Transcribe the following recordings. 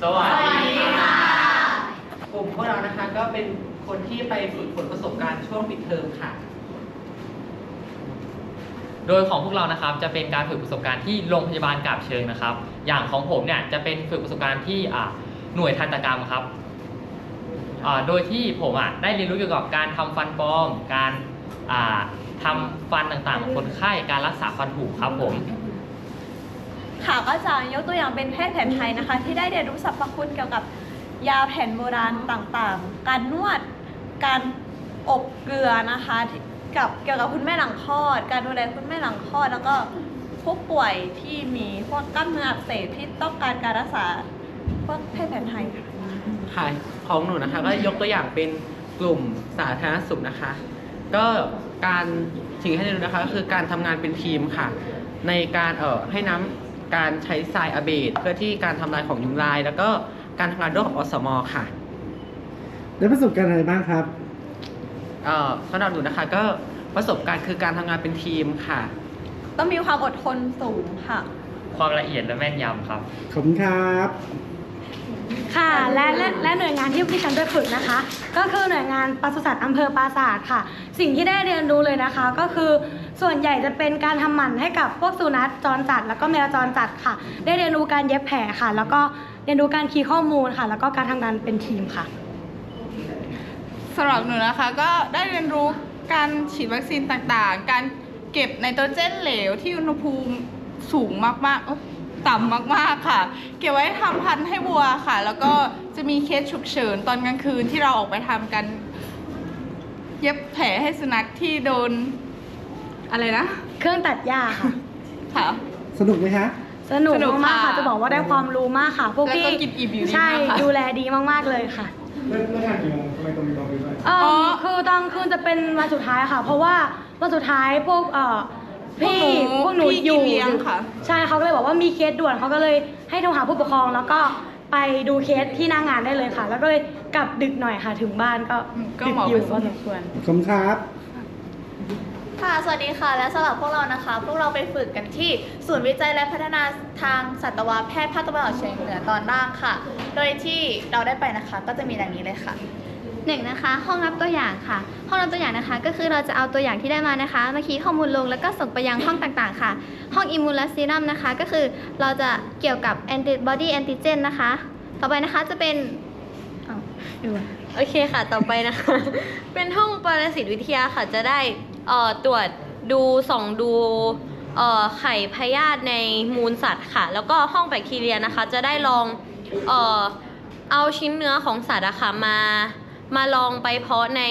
สวัสดีค่ะกลุ่มพวกเรานะคะก็เป็นคนที่ไปฝึกฝนประสบการณ์ช่วงปิดเทอมค่ะ โดยของพวกเรานะครับจะเป็นการฝึกประสบการณ์ที่โรงพยาบาลกาบเชิงนะครับ อย่างของผมเนี่ยจะเป็นฝึกประสบการณ์ที่อ่าหน่วยทันตกรรมครับอ่าโดยที่ผมอะได้เรียนรู้เกี่ยวกับการทำฟันปลอม การอ่าทำฟันต่างๆของคนไข้ การรักษาฟันผุครับผม ค่ะก็จะยกตัวอย่างเป็นแพทย์แผนไทยนะคะ ที่ได้เรียนรู้สรรพคุณเกี่ยวกับยาแผนโบราณต่างๆ การนวด การอบเกลือนะคะกับเกี่ยวกับคุณแม่หลังคลอด การดูแลคุณแม่หลังคลอด แล้วก็ผู้ป่วยที่มีพวกกล้ามเนื้ออักเสบที่ต้องการการรักษาพวกแพทย์แผนไทยค่ะค่ะของหนูนะคะก็ยกตัวอย่างเป็นกลุ่มสาธารณสุขนะคะ ก็การสิ่งที่ให้เรียนรู้นะคะก็คือการทำงานเป็นทีมค่ะ ในการเอ่อให้น้ำ การใช้ทรายอะเบดเพื่อที่การทำลายของยุงลาย แล้วก็การทำงานร่วมกับอสมค่ะได้ประสบการณ์อะไรบ้างครับ เอ่อสำหรับหนูนะคะก็ประสบการณ์คือการทำงานเป็นทีมค่ะ ต้องมีความอดทนสูงค่ะ ความละเอียดและแม่นยำครับ ขอบคุณครับ ค่ะและและและหน่วยงานที่พี่ฉันไปฝึกนะคะ ก็คือหน่วยงานปศุสัตว์อำเภอปราสาทค่ะ สิ่งที่ได้เรียนรู้เลยนะคะ ก็คือ ส่วนใหญ่จะเป็นการทำหมันให้กับพวกสุนัขจรจัด แล้วก็แมวจรจัดค่ะ ได้เรียนรู้การเย็บแผลค่ะ แล้วก็เรียนรู้การคีย์ข้อมูลค่ะ แล้วก็การทำงานเป็นทีมค่ะ สำหรับหนูนะคะก็ได้เรียนรู้การฉีดวัคซีนต่างๆ การเก็บไนโตรเจนเหลวที่อุณหภูมิสูงมากๆเอ้ยต่ำมากๆค่ะ เก็บไว้ทำพันธุ์ให้วัวค่ะ แล้วก็จะมีเคสฉุกเฉินตอนกลางคืนที่เราออกไปทำกัน เย็บแผลให้สุนัขที่โดน อะไรนะ เครื่องตัดหญ้าค่ะ ค่ะ สนุกไหมคะ สนุกสนุกมากๆค่ะ ค่ะจะบอกว่าได้ความรู้มากค่ะ พวกพี่แล้วก็กินอิ่มอยู่ดีใช่มากค่ะ ดูแลดีมากๆเลยค่ะ เลิกเลิกงานกี่โมงทำไมต้องมีตรงนี้ด้วย เอออ๋อคือตอนคืนจะเป็นวันสุดท้ายค่ะ เพราะว่าวันสุดท้ายพวกเอ่อพี่พวกหนูพี่อยู่เลี้ยงค่ะ ใช่เขาก็เลยบอกว่ามีเคสด่วนเขาก็เลยให้โทรหาผู้ปกครอง แล้วก็ไปดูเคสที่หน้างานได้เลยค่ะ แล้วก็เลยกลับดึกหน่อยค่ะถึงบ้านก็อืมก็ดึกเหมาะอยู่ไปพอสมควร ขอบคุณครับ ค่ะ สวัสดีค่ะ และสำหรับพวกเรานะคะ พวกเราไปฝึกกันที่ศูนย์วิจัยและพัฒนาทางสัตวแพทย์ภาคตะวันออกเฉียงเหนือตอนล่างค่ะ โดยที่เราได้ไปนะคะก็จะมีดังนี้เลยค่ะหนึ่งนะคะ ห้องรับตัวอย่างค่ะ ห้องรับตัวอย่างนะคะ ก็คือเราจะเอาตัวอย่างที่ได้มานะคะมาคีย์ข้อมูลลงแล้วก็ส่งไปยังห้องต่างๆ ค่ะ ห้องอิมมูนและซีรัมนะคะ ก็คือเราจะเกี่ยวกับแอนติบอดีแอนติเจนนะคะ ต่อไปนะคะจะเป็นอยู่โอเคค่ะ ต่อไปนะคะ เป็นห้องปรสิตวิทยาค่ะ จะได้ เอ่อตรวจดูส่องดูเอ่อไข่พยาธิในมูลสัตว์ค่ะ แล้วก็ห้องแบคทีเรียนะคะ จะได้ลองเอ่อเอาชิ้นเนื้อของสัตว์อะค่ะมามาลองไปเพาะใน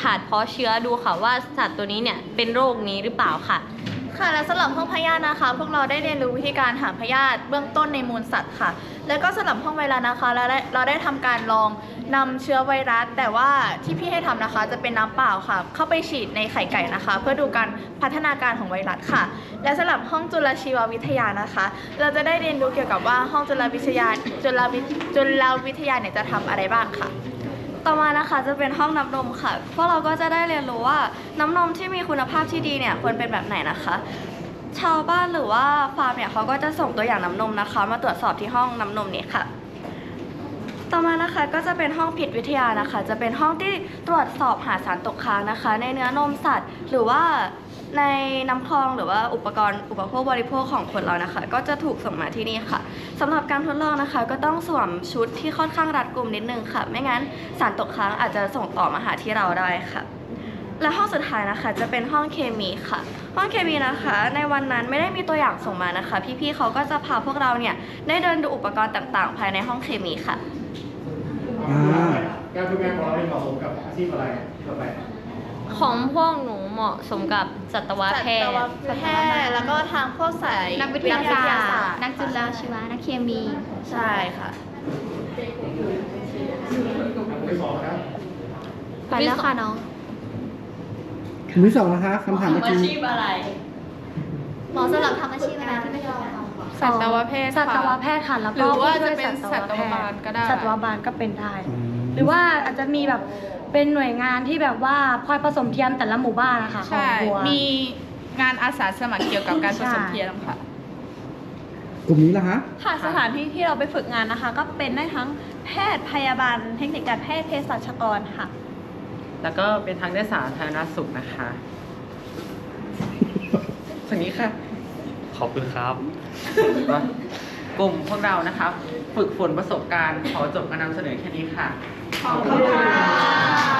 ถาดเพาะเชื้อดูค่ะว่าสัตว์ตัวนี้เนี่ยเป็นโรคนี้หรือเปล่าค่ะ ค่ะและสำหรับห้องพยาธินะคะ พวกเราได้เรียนรู้วิธีการหาพยาธิเบื้องต้นในมูลสัตว์ค่ะ แล้วก็สำหรับห้องไวรัสนะคะเราได้เราได้ทำการลองนำเชื้อไวรัส แต่ว่าที่พี่ให้ทำนะคะ จะเป็นน้ำเปล่าค่ะ เข้าไปฉีดในไข่ไก่นะคะ เพื่อดูการพัฒนาการของไวรัสค่ะ และสำหรับห้องจุลชีววิทยานะคะ เราจะได้เรียนรู้เกี่ยวกับว่าห้องจุลวิทยาจุลวิจุลวิทยาเนี่ยจะทำอะไรบ้างค่ะ ต่อมานะคะจะเป็นห้องน้ำนมค่ะ พวกเราก็จะได้เรียนรู้ว่าน้ำนมที่มีคุณภาพที่ดีเนี่ยควรเป็นแบบไหนนะคะ ชาวบ้านหรือว่าฟาร์มเนี่ยเขาก็จะส่งตัวอย่างน้ำนมนะคะ มาตรวจสอบที่ห้องน้ำนมนี้ค่ะ ต่อมานะคะก็จะเป็นห้องผิดวิทยานะคะ จะเป็นห้องที่ตรวจสอบหาสารตกค้างนะคะ ในเนื้อนมสัตว์ หรือว่า ในน้ำคลองหรือว่าอุปกรณ์อุปโภคบริโภคของคนเรานะคะ ก็จะถูกส่งมาที่นี่ค่ะสำหรับการทดลองนะคะ ก็ต้องสวมชุดที่ค่อนข้างรัดกุมนิดนึงค่ะ ไม่งั้นสารตกค้างอาจจะส่งต่อมาหาที่เราได้ค่ะ และห้องสุดท้ายนะคะ จะเป็นห้องเคมีค่ะ ห้องเคมีนะคะ ในวันนั้นไม่ได้มีตัวอย่างส่งมานะคะ พี่ๆเขาก็จะพาพวกเราเนี่ยได้เดินดูอุปกรณ์ต่างๆ ภายในห้องเคมีค่ะอ่าการฝึกงานของเราเป็นเหมาะสมกับอาชีพอะไรที่เราไป ของพวกหนูเหมาะสมกับสัตวแพทสัย์ตวแพทย์แล้วก็ทางพวกสายนักวิทยาศาสตร์นันักกจุลชีวะนักเคมี ใช่ค่ะไปสองนะครับไปแล้วค่ะน้อง คำที่สองนะคะคำถามเมื่อกี้หมอสำหรับทำอาชีพอะไรที่ไม่ยอมสัตวแพทย์สัค่ะตวแพทย์ค่ะแล้วหรืก็อว่าผู้ช่ยจะเป็นสัตวบาลก็ได้สัตวบาลก็เป็นได้อืมหรือว่าอาจจะมีแบบ เป็นหน่วยงานที่แบบว่าคอยผสมเทียมแต่ละหมู่บ้านนะคะของใช่วัวมีงานอาสาสมัครเกี่ยวกับการผสมใช่เทียมค่ะ กลุ่มนี้ล่ะฮะ ค่ะสถานที่ที่เราไปฝึกงานนะคะ ก็เป็นได้ทั้งแพทย์พยาบาล เทคนิคการแพทย์เภสัชกรค่ะ แล้วก็เป็นทางด้านสาธารณสุขนะคะฝั่งนี้ค่ะ ขอบคุณครับ กลุ่มพวกเรานะคะ ฝึกฝนประสบการณ์ ขอจบการนำเสนอแค่นี้ค่ะ ขอบคุณค่ะ